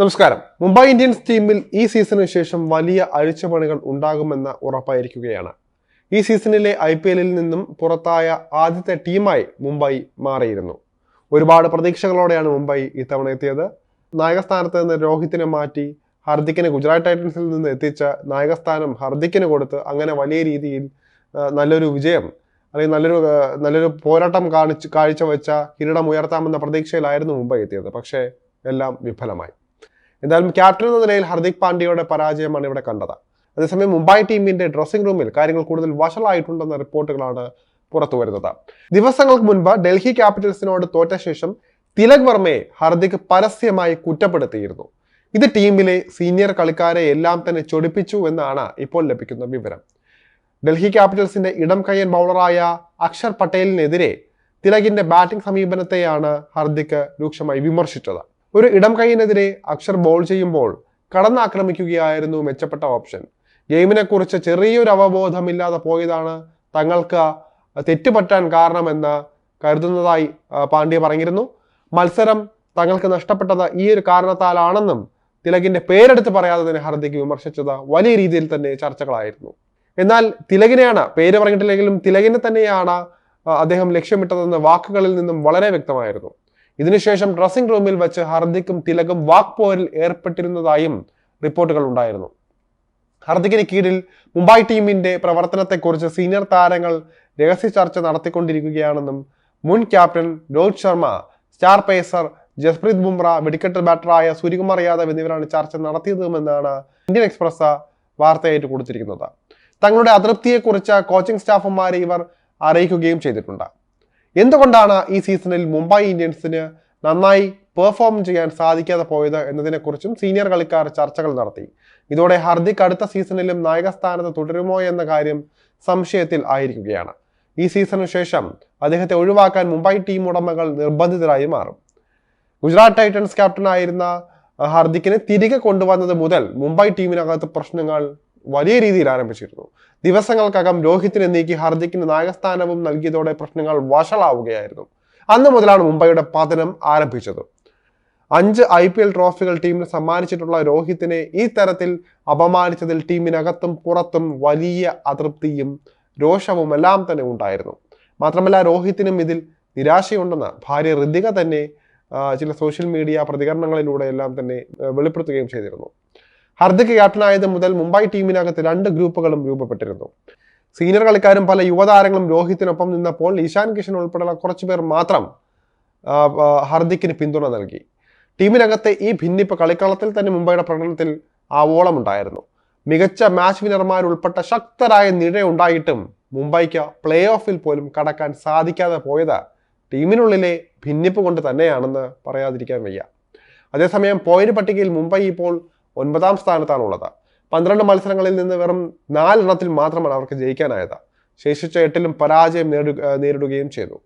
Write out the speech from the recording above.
നമസ്കാരം. മുംബൈ ഇന്ത്യൻസ് ടീമിൽ ഈ സീസണിന് ശേഷം വലിയ അഴിച്ചുപണികൾ ഉണ്ടാകുമെന്ന് ഉറപ്പായിരിക്കുകയാണ്. ഈ സീസണിലെ ഐ പി എല്ലിൽ നിന്നും പുറത്തായ ആദ്യത്തെ ടീമായി മുംബൈ മാറിയിരുന്നു. ഒരുപാട് പ്രതീക്ഷകളോടെയാണ് മുംബൈ ഇത്തവണ എത്തിയത്. നായകസ്ഥാനത്ത് നിന്ന് രോഹിത്തിനെ മാറ്റി ഹർദിക്കിനെ ഗുജറാത്ത് ടൈറ്റൻസിൽ നിന്ന് എത്തിച്ച നായകസ്ഥാനം ഹർദിക്കിന് കൊടുത്ത് അങ്ങനെ വലിയ രീതിയിൽ നല്ലൊരു വിജയം അല്ലെങ്കിൽ നല്ലൊരു നല്ലൊരു പോരാട്ടം കാണിച്ച് കാഴ്ചവെച്ച കിരീടം ഉയർത്താമെന്ന പ്രതീക്ഷയിലായിരുന്നു മുംബൈ എത്തിയത്. പക്ഷേ എല്ലാം വിഫലമായി. എന്തായാലും ക്യാപ്റ്റൻ എന്ന നിലയിൽ ഹർദിക് പാണ്ഡ്യയുടെ പരാജയമാണ് ഇവിടെ കണ്ടത്. അതേസമയം മുംബൈ ടീമിന്റെ ഡ്രസ്സിംഗ് റൂമിൽ കാര്യങ്ങൾ കൂടുതൽ വഷളായിട്ടുണ്ടെന്ന റിപ്പോർട്ടുകളാണ് പുറത്തു വരുന്നത്. ദിവസങ്ങൾക്ക് മുൻപ് ഡൽഹി ക്യാപിറ്റൽസിനോട് തോറ്റ ശേഷം തിലക് വർമ്മയെ ഹർദിക് പരസ്യമായി കുറ്റപ്പെടുത്തിയിരുന്നു. ഇത് ടീമിലെ സീനിയർ കളിക്കാരെ എല്ലാം തന്നെ ചൊടിപ്പിച്ചു എന്നാണ് ഇപ്പോൾ ലഭിക്കുന്ന വിവരം. ഡൽഹി ക്യാപിറ്റൽസിന്റെ ഇടം കയ്യൻ ബൗളറായ അക്ഷർ പട്ടേലിനെതിരെ തിലകിന്റെ ബാറ്റിംഗ് സമീപനത്തെയാണ് ഹർദിക് രൂക്ഷമായി വിമർശിച്ചത്. ഒരു ഇടം കൈയിനെതിരെ അക്ഷർ ബോൾ ചെയ്യുമ്പോൾ കടന്നാക്രമിക്കുകയായിരുന്നു മെച്ചപ്പെട്ട ഓപ്ഷൻ. ഗെയിമിനെക്കുറിച്ച് ചെറിയൊരു അവബോധമില്ലാതെ പോയതാണ് തങ്ങൾക്ക് തെറ്റുപറ്റാൻ കാരണമെന്ന് കരുതുന്നതായി പാണ്ഡ്യ പറഞ്ഞിരുന്നു. മത്സരം തങ്ങൾക്ക് നഷ്ടപ്പെട്ടത് ഈ ഒരു കാരണത്താലാണെന്നും തിലകിന്റെ പേരെടുത്ത് പറയാതെ തന്നെ ഹർദിക്ക് വിമർശിച്ചത് വലിയ രീതിയിൽ തന്നെ ചർച്ചകളായിരുന്നു. എന്നാൽ തിലകിനെയാണ് പേര് പറഞ്ഞിട്ടില്ലെങ്കിലും തിലകിനെ തന്നെയാണ് അദ്ദേഹം ലക്ഷ്യമിട്ടതെന്ന് വാക്കുകളിൽ നിന്നും വളരെ വ്യക്തമായിരുന്നു. ഇതിനുശേഷം ഡ്രസ്സിംഗ് റൂമിൽ വെച്ച് ഹർദിക്കും തിലകും വാക്പോരിൽ ഏർപ്പെട്ടിരുന്നതായും റിപ്പോർട്ടുകൾ ഉണ്ടായിരുന്നു. ഹർദിക്കിന് കീഴിൽ മുംബൈ ടീമിന്റെ പ്രവർത്തനത്തെക്കുറിച്ച് സീനിയർ താരങ്ങൾ രഹസ്യ ചർച്ച നടത്തിക്കൊണ്ടിരിക്കുകയാണെന്നും മുൻ captain Rohit Sharma star pacer Jasprit Bumrah വെടിക്കെട്ട് ബാറ്ററായ സൂര്യകുമാർ യാദവ് എന്നിവരാണ് ചർച്ച നടത്തിയതുമെന്നാണ് ഇന്ത്യൻ എക്സ്പ്രസ് വാർത്തയായിട്ട് കൊടുത്തിരിക്കുന്നത്. തങ്ങളുടെ അതൃപ്തിയെക്കുറിച്ച് കോച്ചിംഗ് സ്റ്റാഫുമാരെ ഇവർ അറിയിക്കുകയും ചെയ്തിട്ടുണ്ട്. എന്തുകൊണ്ടാണ് ഈ സീസണിൽ മുംബൈ ഇന്ത്യൻസിന് നന്നായി പെർഫോം ചെയ്യാൻ സാധിക്കാതെ പോയത് എന്നതിനെക്കുറിച്ചും സീനിയർ കളിക്കാർ ചർച്ചകൾ നടത്തി. ഇതോടെ ഹർദിക് അടുത്ത സീസണിലും നായകസ്ഥാനത്ത് തുടരുമോ എന്ന കാര്യം സംശയത്തിൽ ആയിരിക്കുകയാണ്. ഈ സീസണിന് ശേഷം അദ്ദേഹത്തെ ഒഴിവാക്കാൻ മുംബൈ ടീം ഉടമകൾ നിർബന്ധിതരായി മാറും. ഗുജറാത്ത് ടൈറ്റൻസ് ക്യാപ്റ്റനായിരുന്ന ഹർദിക്കിനെ തിരികെ കൊണ്ടുവന്നത് മുതൽ മുംബൈ ടീമിനകത്ത് പ്രശ്നങ്ങൾ വലിയ രീതിയിൽ ആരംഭിച്ചിരുന്നു. ദിവസങ്ങൾക്കകം രോഹിത്തിനെ നീക്കി ഹർദിക്കിന് നായകസ്ഥാനവും നൽകിയതോടെ പ്രശ്നങ്ങൾ വഷളാവുകയായിരുന്നു. അന്ന് മുതലാണ് മുംബൈയുടെ പതനം ആരംഭിച്ചത്. അഞ്ച് ഐ പി എൽ ട്രോഫികൾ ടീമിന് സമ്മാനിച്ചിട്ടുള്ള രോഹിത്തിനെ ഈ തരത്തിൽ അപമാനിച്ചതിൽ ടീമിനകത്തും പുറത്തും വലിയ അതൃപ്തിയും രോഷവും എല്ലാം തന്നെ ഉണ്ടായിരുന്നു. മാത്രമല്ല രോഹിത്തിനും ഇതിൽ നിരാശയുണ്ടെന്ന് ഭാര്യ ഋതിക തന്നെ ചില സോഷ്യൽ മീഡിയ പ്രതികരണങ്ങളിലൂടെ എല്ലാം തന്നെ വെളിപ്പെടുത്തുകയും ചെയ്തിരുന്നു. ഹർദിക് ക്യാപ്റ്റനായത് മുതൽ മുംബൈ ടീമിനകത്ത് രണ്ട് ഗ്രൂപ്പുകളും രൂപപ്പെട്ടിരുന്നു. സീനിയർ കളിക്കാരും പല യുവതാരങ്ങളും രോഹിത്തിനൊപ്പം നിന്നപ്പോൾ ഇഷാൻ കിഷൻ ഉൾപ്പെടെയുള്ള കുറച്ച് പേർ മാത്രം ഹർദിക്കിന് പിന്തുണ നൽകി. ടീമിനകത്തെ ഈ ഭിന്നിപ്പ് കളിക്കളത്തിൽ തന്നെ മുംബൈയുടെ പ്രകടനത്തിൽ ആവോളം ഉണ്ടായിരുന്നു മികച്ച മാച്ച് വിനർമാരുൾപ്പെട്ട ശക്തരായ നിഴയുണ്ടായിട്ടും മുംബൈക്ക് പ്ലേ ഓഫിൽ പോലും കടക്കാൻ സാധിക്കാതെ പോയത് ടീമിനുള്ളിലെ ഭിന്നിപ്പ് കൊണ്ട് തന്നെയാണെന്ന് പറയാതിരിക്കാൻ വയ്യ. അതേസമയം പോയിന്റ് പട്ടികയിൽ മുംബൈ ഇപ്പോൾ ഒൻപതാം സ്ഥാനത്താണുള്ളത്. പന്ത്രണ്ട് മത്സരങ്ങളിൽ നിന്ന് വെറും നാലെണ്ണത്തിൽ മാത്രമാണ് അവർക്ക് ജയിക്കാനായത്. ശേഷിച്ച എട്ടിലും പരാജയം നേരിടുകയും ചെയ്തു.